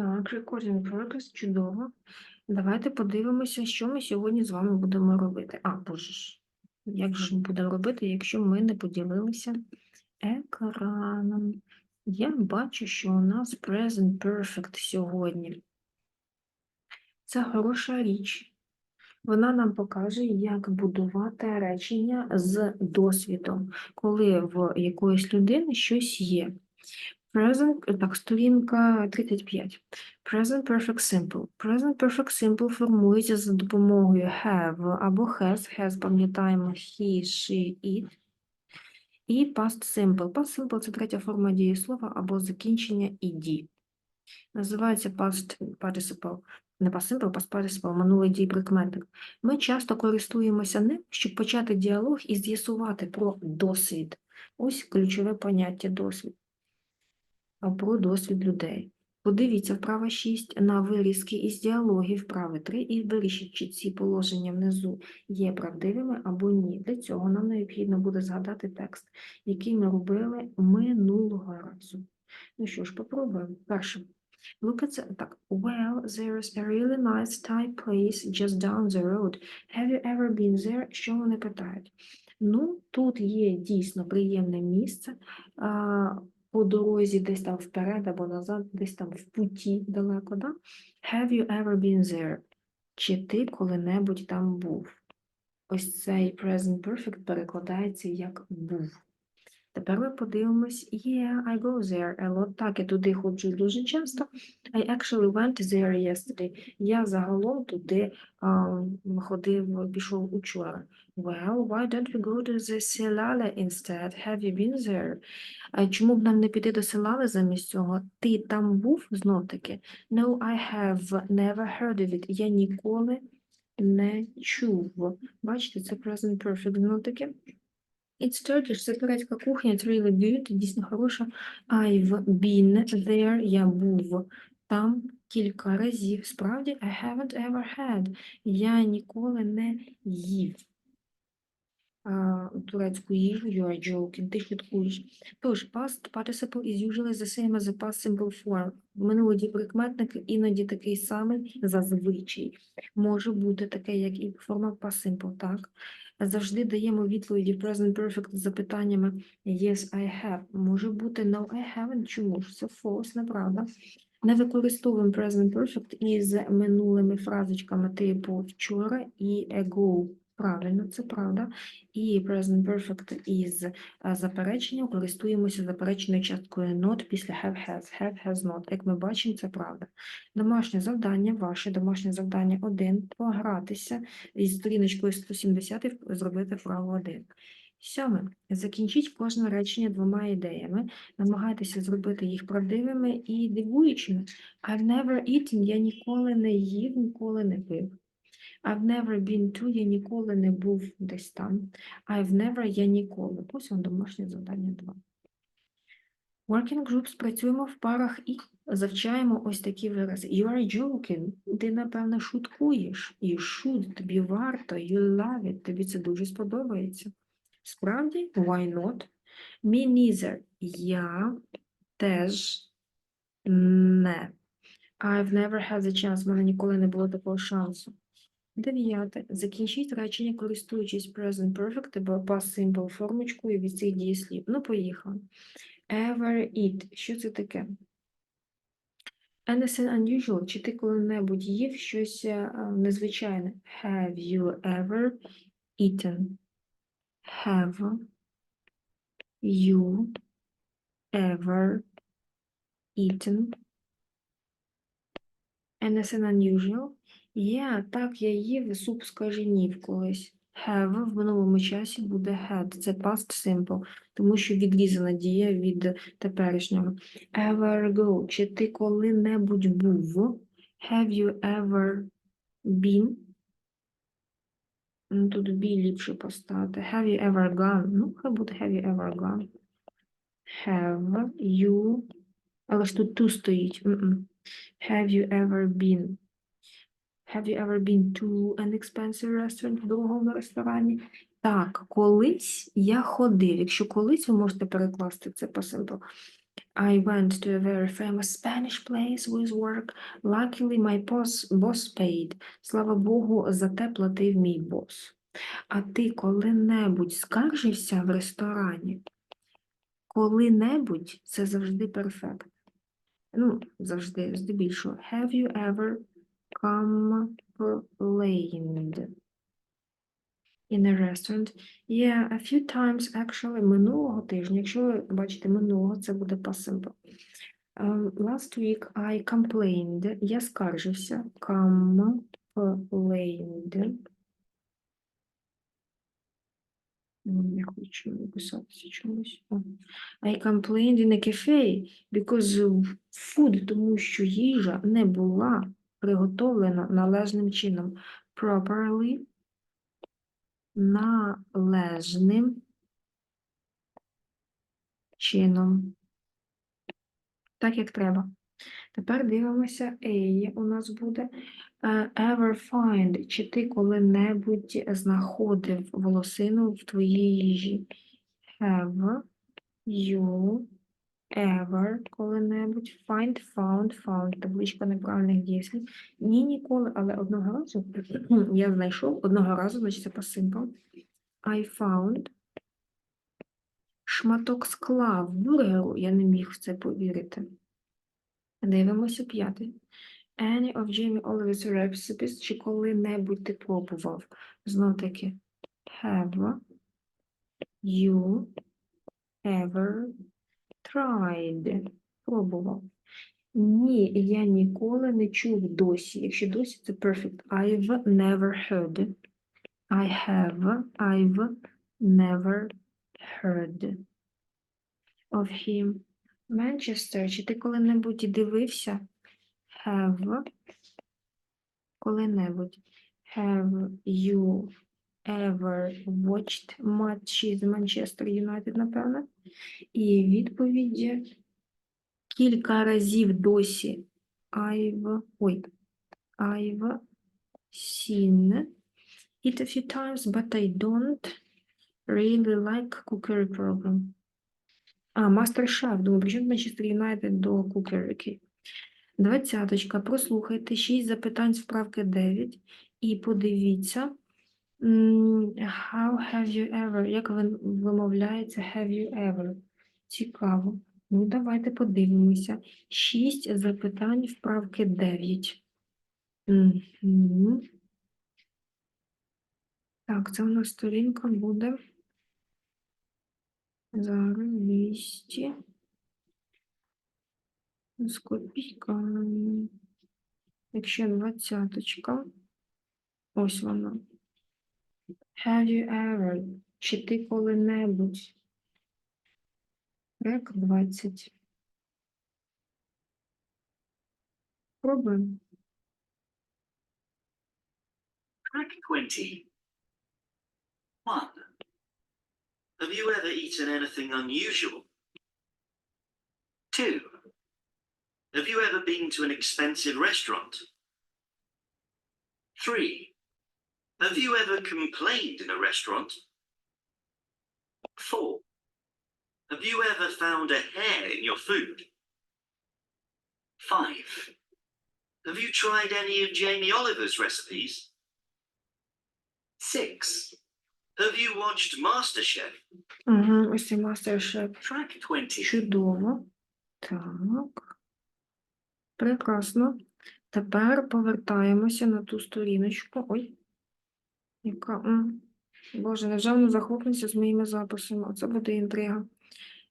Так, recording progress, чудово. Давайте подивимося, що ми сьогодні з вами будемо робити. А, боже ж, як же ми будемо робити, якщо ми не поділилися екраном? Я бачу, що у нас present perfect сьогодні. Це хороша річ. Вона нам покаже, як будувати речення з досвідом, коли в якоїсь людини щось є. Present, так, сторінка 35. Present Perfect Simple. Present Perfect Simple формується за допомогою have або has. Has, пам'ятаємо, he, she, it. І past simple. Past simple – це третя форма дієслова або закінчення ed. Називається past participle. Не past simple, past participle, минулий дійприкметник. Ми часто користуємося ним, щоб почати діалог і з'ясувати про досвід. Ось ключове поняття досвід про досвід людей. Подивіться вправа 6 на вирізки із діалогів вправи 3 і вирішіть, чи ці положення внизу є правдивими або ні. Для цього нам необхідно буде згадати текст, який ми робили минулого разу. Ну що ж, попробуємо. Перше. Look at the, так, well, there's a really nice Thai place just down the road. Have you ever been there? Що вони питають? Ну, тут є дійсно приємне місце. По дорозі десь там вперед або назад, десь там в путі далеко, да? Have you ever been there? Чи ти коли-небудь там був? Ось цей present perfect перекладається як був. Тепер ми подивимось, yeah, I go there a lot. Так, я туди ходжу дуже часто. I actually went there yesterday. Я загалом туди а, ходив, пішов учора. Well, why don't we go to the Silale instead? Have you been there? Чому б нам не піти до Силали замість цього? Ти там був знов-таки? No, I have never heard of it. Я ніколи не чув. Бачите, це present perfect знов-таки. It's Turkish, це турецька кухня, it's really good, дійсно хороша. I've been there, я був там кілька разів. Справді, I haven't ever had. Я ніколи не їв а, турецьку їжу, you are joking, ти шуткуєш. Тож, past participle is usually the same as the past simple form. Минулий прикметник іноді такий самий зазвичай. Може бути таке, як і форма past simple, так? Завжди даємо відповіді в present perfect запитаннями yes, I have. Може бути no, I haven't. Чому ж? Це false, неправда. Не використовуємо present perfect із минулими фразочками типу вчора і ago. Правильно, це правда. І present perfect із е, запереченням користуємося запереченою часткою not після have has, have has not. Як ми бачимо, це правда. Домашнє завдання, ваше домашнє завдання 1 – погратися із сторіночкою 170 зробити вправу 1. Сьоме. Закінчіть кожне речення двома ідеями. Намагайтеся зробити їх правдивими і дивуючими. I've never eaten, я ніколи не їв, ніколи не пив. I've never been to, я ніколи не був десь там. I've never, я ніколи. Ось вам домашнє завдання 2. Working groups працюємо в парах і завчаємо ось такі вирази. You are joking. Ти, напевно, шуткуєш. You should, тобі варто, you love it, тобі це дуже сподобається. Справді, why not? Me neither. Я теж не. I've never had the chance. В мене ніколи не було такого шансу. Дев'яте. Закінчіть речення, користуючись present perfect або past simple формочкою від цих дієслів. Ну, поїхали. Ever eat. Що це таке? Anything unusual. Чи ти коли-небудь їв щось е, незвичайне? Have you ever eaten? Have you ever eaten? Anything unusual? Є, так, я їв суп з кажанів колись. Have в минулому часі буде had. Це past simple, тому що відрізана дія від теперішнього. Ever go. Чи ти коли-небудь був? Have you ever been? Ну, тут be ліпше поставити. Have you ever gone? Ну, хай буде have you ever gone. Have you... Але ж тут to стоїть. М-м. Have you ever been? Have you ever been to an expensive restaurant в дорогому ресторані? Так, колись я ходив. Якщо колись ви можете перекласти це по simple. I went to a very famous Spanish place with work. Luckily, my boss, boss paid. Слава Богу, зате платив мій бос. А ти коли-небудь скаржився в ресторані? Коли-небудь це завжди перфект. Ну, завжди, здебільшого. Have you ever complained in a restaurant? Yeah, a few times actually minулого тижня. Якщо ви бачите минулого, це буде past simple. Um, last week I complained. Я скаржився. Complained. Я хочу написатися чомусь. I complained in a cafe because food, тому що їжа не була приготовлена належним чином. Properly належним чином. Так, як треба. Тепер дивимося, A у нас буде е, ever find, чи ти коли-небудь знаходив волосину в твоїй їжі. Have you ever коли-небудь find, found, found, табличка неправильних дієслів. Ні, ніколи, але одного разу я знайшов, одного разу, значить це по I found шматок скла в бургеру, я не міг в це повірити. Дивимося п'ятий. Any of Jamie Oliver's recipes, чи коли-небудь ти пробував? Знов таки, have you ever tried? Пробував. Ні, я ніколи не чув досі. Якщо досі, це perfect. I've never heard. I have, I've never heard of him. Манчестер, чи ти коли-небудь дивився? Have коли-небудь. Have you ever watched матчі з Манчестер Юнайтед, напевно? І відповіді кілька разів досі. I've, ой, I've seen it a few times, but I don't really like cookery program. А, мастер-шеф. Думаю, при чому Манчестер Юнайтед до кукер, окей. Двадцяточка. Прослухайте шість запитань з вправки 9 і подивіться. How have you ever? Як вимовляється have you ever? Цікаво. Ну, давайте подивимося. Шість запитань вправки 9. Мгм. Так, це у нас сторінка буде. Зараз 200. З копійками. Якщо двадцяточка. Ось вона. Have you ever? Чи ти коли-небудь? Рек 20. Пробуємо. Track 20. 1. Have you ever eaten anything unusual? 2. Have you ever been to an expensive restaurant? 3. Have you ever complained in a restaurant? 4. Have you ever found a hair in your food? 5. Have you tried any of Jamie Oliver's recipes? 6. Have you watched MasterChef? Угу, ось і мастер-шеф. Track 20. Чудово. Так. Прекрасно. Тепер повертаємося на ту сторіночку. Ой. Яка. м, Боже, невже воно захопиться з моїми записами? Оце буде інтрига.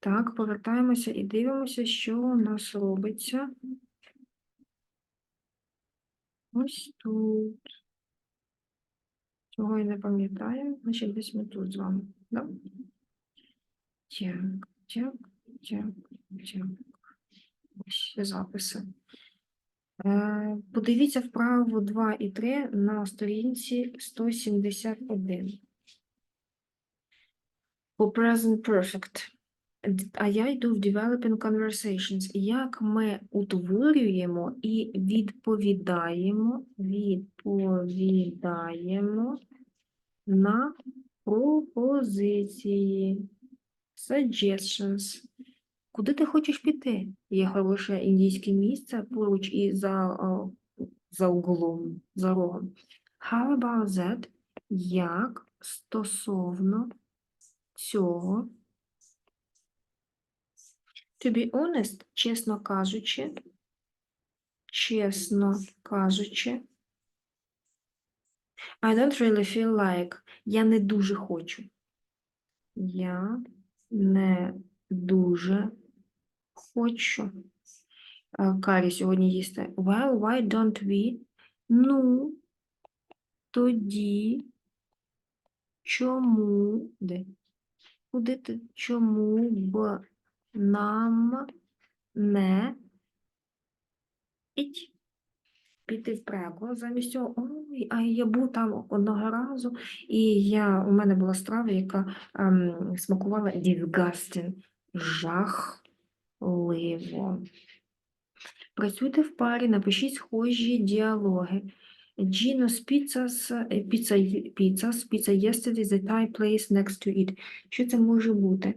Так, повертаємося і дивимося, що у нас робиться. Ось тут. Цього я не пам'ятаю. Значить, десь ми тут з вами. Да? Так, так, так, так. Ось записи. Е, Подивіться вправо 2 і 3 на сторінці 171. По present perfect. А я йду в developing conversations. Як ми утворюємо і відповідаємо, відповідаємо на пропозиції, suggestions. Куди ти хочеш піти? Є хороше індійське місце поруч і за, за углом, за рогом. How about that? Як стосовно цього? To be honest, чесно кажучи, чесно кажучи, I don't really feel like. Я не дуже хочу. Я не дуже хочу. Е, Карі сьогодні їсти. Well, why don't we? Ну, тоді чому? Де? Куди ти? Чому б нам не іть? Піти в прекло замість цього. Ой, а я був там одного разу, і я, у мене була страва, яка ем, смакувала disgusting, жахливо. Працюйте в парі, напишіть схожі діалоги. Gino's pizzas, е, pizza, pizzas, pizza yesterday, the Thai place next to it. Що це може бути?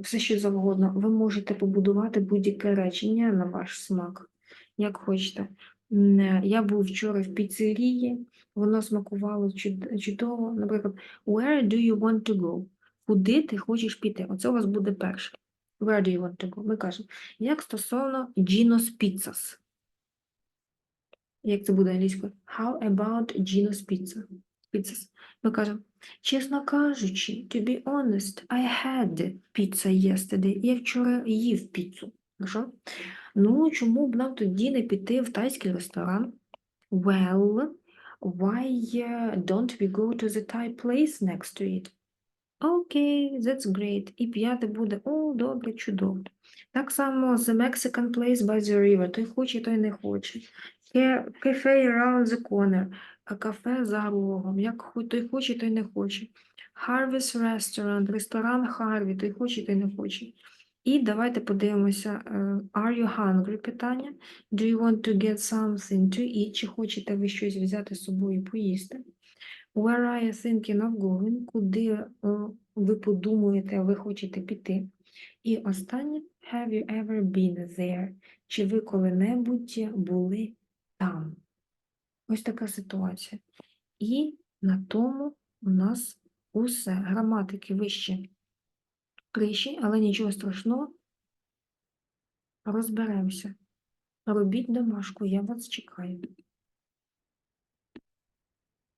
Все що завгодно. Ви можете побудувати будь-яке речення на ваш смак, як хочете. Е, Я був вчора в піцерії, воно смакувало чудово. Наприклад, where do you want to go? Куди ти хочеш піти? Оце у вас буде перше. Where do you want to go? Ми кажемо, як стосовно Gino's Pizzas. Як це буде англійською? How about Gino's Pizza? Pizzas. Ми кажемо, чесно кажучи, to be honest, I had pizza yesterday. Я вчора їв піцу. Хорошо? Ну, чому б нам тоді не піти в тайський ресторан? Well, why uh, don't we go to the Thai place next to it? Окей, that's great. І п'яте буде, о, добре, чудово. Так само the Mexican place by the river. Той хоче, той не хоче. Ca- Cafe around the corner. А кафе за рогом. Як той хоче, той не хоче. Harvest restaurant. Ресторан Харві. Той хоче, той не хоче. І давайте подивимося. е, Are you hungry? Питання. Do you want to get something to eat? Чи хочете ви щось взяти з собою поїсти? Where are you thinking of going? Куди е, ви подумаєте, ви хочете піти? І останнє, have you ever been there? Чи ви коли-небудь були там? Ось така ситуація. І на тому у нас усе. Граматики вище криші, але нічого страшного. Розберемося. Робіть домашку, я вас чекаю.